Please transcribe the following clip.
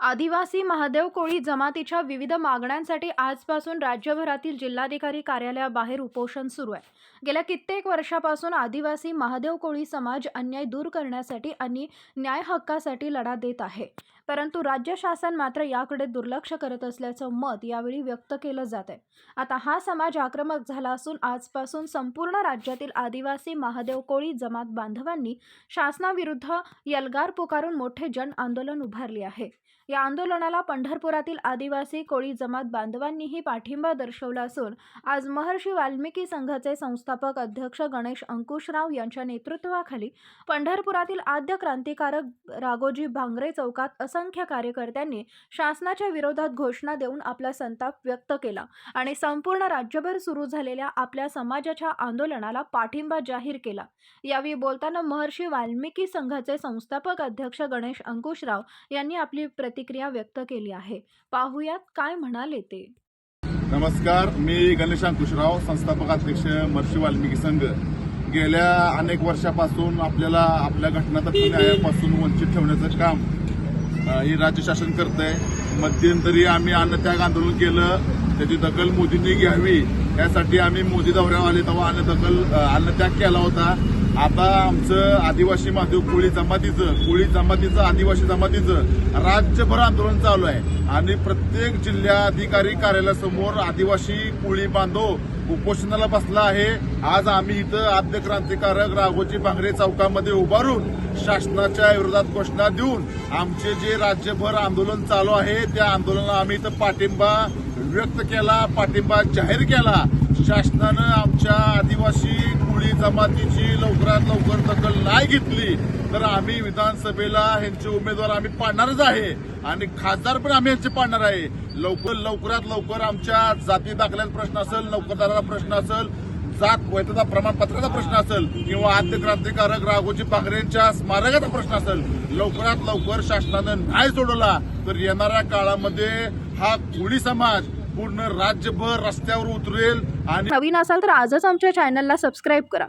आदिवासी महादेव कोळी जमातीच्या विविध मागण्यांसाठी आजपासून राज्यभरातील जिल्हाधिकारी कार्यालयाबाहेर उपोषण सुरू आहे. गेल्या कित्येक वर्षापासून आदिवासी महादेव कोळी समाज अन्याय दूर करण्यासाठी आणि न्याय हक्कासाठी लढा देत आहे. परंतु राज्य शासन मात्र याकडे दुर्लक्ष करत असल्याचं मत यावेळी व्यक्त केलं जात आहे. आता हा समाज आक्रमक झाला असून आजपासून संपूर्ण राज्यातील आदिवासी महादेव कोळी जमात बांधवांनी शासनाविरुद्ध यलगार पुकारून मोठे जन आंदोलन उभारले आहे. या आंदोलनाला पंढरपुरातील आदिवासी कोळी जमात बांधवांनीही पाठिंबा दर्शवला असून आज महर्षी वाल्मिकी संघाचे संस्थापक अध्यक्ष गणेश अंकुशराव यांच्या नेतृत्वाखाली पंढरपुरातील आद्य क्रांतिकारक राघोजी भांगरे चौकात असंख्य कार्यकर्त्यांनी शासनाच्या विरोधात घोषणा देऊन आपला संताप व्यक्त केला आणि संपूर्ण राज्यभर सुरू झालेल्या आपल्या समाजाच्या आंदोलनाला पाठिंबा जाहीर केला. यावेळी बोलताना महर्षी वाल्मिकी संघाचे संस्थापक अध्यक्ष गणेश अंकुशराव यांनी आपली प्रति प्रतिक्रिया व्यक्त केली आहे. पाहुयात काय म्हणाले ते? नमस्कार मी गणेश अंकुशराव संस्थापक अध्यक्ष महर्षी वाल्मिकी संघ. गेल्या अनेक वर्षापासून आपल्याला आपल्या घटनात्मक न्यायापासून वंचित ठेवण्याचं काम हे राज्य शासन करत आहे मध्यंतरी आम्ही अन्नत्याग आंदोलन केलं त्याची दखल मोदींनी घ्यावी यासाठी आम्ही मोदी दौऱ्यावर आले तेव्हा अन्नदखल अन्नत्याग केला होता. आता आमचं आदिवासी महादेव कोळी जमातीचं कोळी जमातीचं आदिवासी जमातीचं राज्यभर आंदोलन चालू आहे. आणि प्रत्येक जिल्हाधिकारी कार्यालयासमोर आदिवासी कोळी बांधव उपोषणाला बसला आहे. आज आम्ही इथं आद्य क्रांतिकारक राघोजी भांगरे चौकामध्ये उभारून शासनाच्या विरोधात घोषणा देऊन आमचे जे राज्यभर आंदोलन चालू आहे त्या आंदोलनाला आम्ही इथं पाठिंबा व्यक्त केला पाठिंबा जाहीर केला. शासनानं आमच्या आदिवासी जमातीची लवकरात लवकर दखल नाही घेतली तर आम्ही विधानसभेला ह्यांचे उमेदवार आम्ही पाडणारच आहे. आणि खासदार पण आम्ही यांचे पाडणार आहे. लवकर लवकरात लवकर आमच्या जाती दाखल्याचा प्रश्न असेल नोकरदाराचा प्रश्न असेल जात वैधता प्रमाणपत्राचा प्रश्न असेल किंवा आद्य क्रांतिकारक राघोजी पाखरेंच्या स्मारकाचा प्रश्न असेल लवकरात लवकर शासनानं नाही सोडवला तर येणाऱ्या काळामध्ये हा कोळी समाज पूर्ण राज्यभर रस्त्यावर उतरेल आणि नवीन असाल तर आजच आमच्या चॅनलला सबस्क्राईब करा.